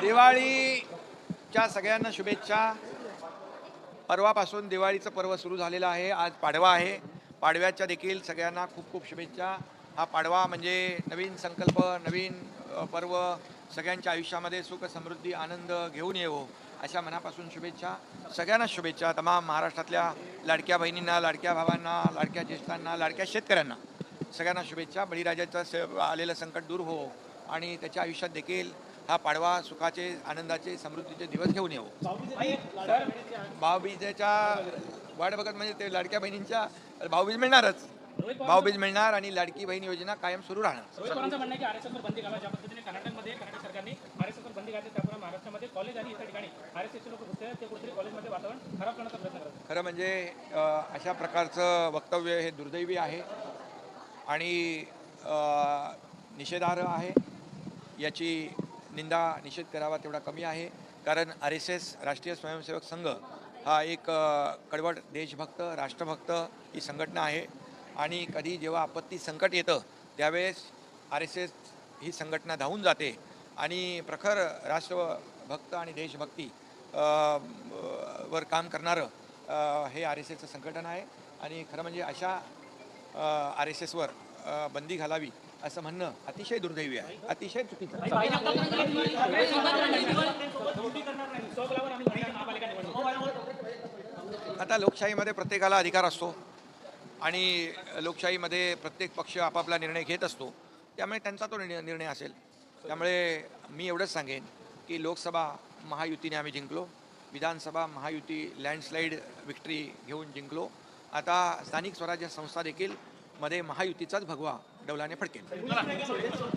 दिवाळीच्या सगळ्यांना शुभेच्छा. परवापासून दिवाळीचं पर्व सुरू झालेलं आहे. आज पाडवा आहे. पाडव्याच्या देखील सगळ्यांना खूप खूप शुभेच्छा. हा पाडवा म्हणजे नवीन संकल्प नवीन पर्व सगळ्यांच्या आयुष्यामध्ये सुख समृद्धी आनंद घेऊन येवो अशा मनापासून शुभेच्छा. सगळ्यांना शुभेच्छा. तमाम महाराष्ट्रातल्या लाडक्या बहिणींना लाडक्या भावांना लाडक्या ज्येष्ठांना लाडक्या शेतकऱ्यांना सगळ्यांना शुभेच्छा. बळीराजाचं से आलेलं संकट दूर हो आणि त्याच्या आयुष्यात देखील हा पाडवा सुखाचे आनंदाचे समृद्धीचे दिवस घेऊन येऊ. भाऊबीजेच्या वाट बघत म्हणजे ते लाडक्या बहिणींच्या भाऊबीज मिळणारच. भाऊबीज मिळणार आणि लाडकी बहीण योजना कायम सुरू राहणार. खरं म्हणजे अशा प्रकारचं वक्तव्य हे दुर्दैवी आहे आणि निषेधार्ह आहे. याची निंदा निषेध करावा तेवढा कमी आहे. कारण आर एस एस राष्ट्रीय स्वयंसेवक संघ हा एक कडवट देशभक्त राष्ट्रभक्त ही संघटना आहे. आणि कधी जेव्हा आपत्ती संकट येतं त्यावेळेस आर एस एस ही संघटना धावून जाते. आणि प्रखर राष्ट्रभक्त आणि देशभक्ती वर काम करणारं हे आर एस एसचं संघटन आहे. आणि खरं म्हणजे अशा आर एस एसवर बंदी घालावी असं म्हणणं अतिशय दुर्दैवी आहे. अतिशय चुकीचं. आता लोकशाहीमध्ये प्रत्येकाला अधिकार असतो आणि लोकशाहीमध्ये प्रत्येक पक्ष आपापला निर्णय घेत असतो. त्यामुळे त्यांचा तो निर्णय निर्णय असेल. त्यामुळे मी एवढंच सांगेन की लोकसभा महायुतीने आम्ही जिंकलो. विधानसभा महायुती लँडस्लाईड विक्ट्री घेऊन जिंकलो. आता स्थानिक स्वराज्य संस्था देखील मध्ये महायुतीचाच भगवा डौलाने फडकेल